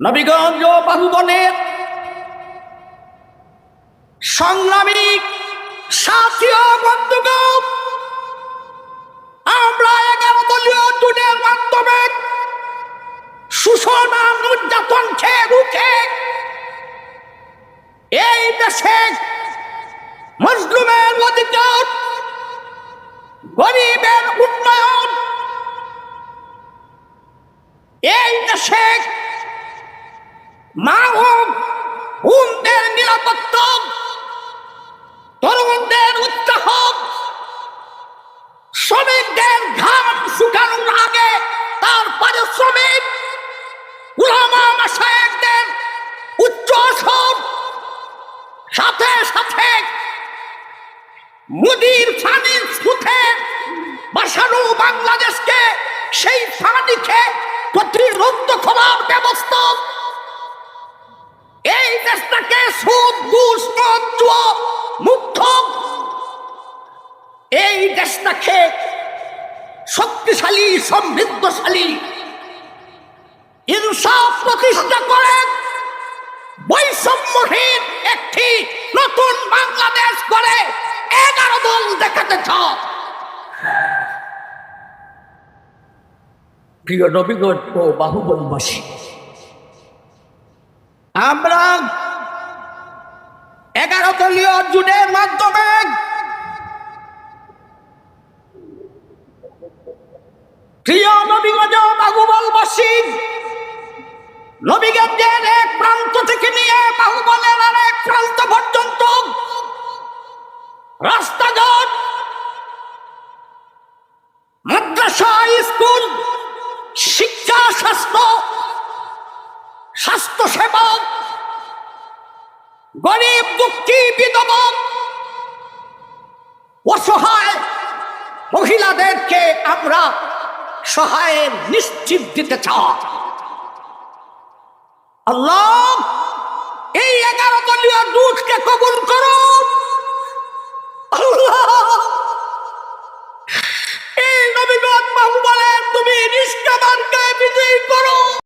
নবীগঞ্জ বাহুবনের সংগ্রামী সাথী ও বন্ধুগণ, আমরা এগারো দলীয় জোটের মাধ্যমে আর নির্যাতন খেয়ে রুখে এই দেশে মজলুমের অধিকার, গরিবের উন্নয়ন, এই দেশে তরুণদের উৎসাহ, শ্রমিকদের ঘাম শুকানোর আগে তার পারিশ্রমিক, উলামা মাসায়েকদের উচ্চ আসন সাথে সাথে মুদির ফানির সুথে বাসানো বাংলাদেশকে সেই ফানিকে প্রতিরোধ করার ব্যবস্থা দেশটাকে সুদ, ঘুষ মদ জুয়া এই দেশটাকে শক্তিশালী, সমৃদ্ধশালী ইনসাফ প্রতিষ্ঠা করে বৈষম্যহীন একটি নতুন বাংলাদেশ করে এগারো দল দেখাতে প্রিয় নবীগঞ্জ ও বাহুবলবাসী আমরা এগারো দলীয় জুটের মাধ্যমে প্রিয় নবীগঞ্জ এক প্রান্ত থেকে নিয়ে এক প্রান্ত পর্যন্ত রাস্তাঘাট স্কুল, শিক্ষা, স্বাস্থ্য স্বাস্থ্য সেবা গরিব, দুঃখী, বিধবা, অসহায় মহিলাদেরকে আমরা সহায়ের নিশ্চিত দিতে চাই। আল্লাহ, এই এগারো দলীয় দুধকে কবুল করো। এই নবীগঞ্জ বাহু বলে তুমি নিষ্কামানকে বিজয়ী করো।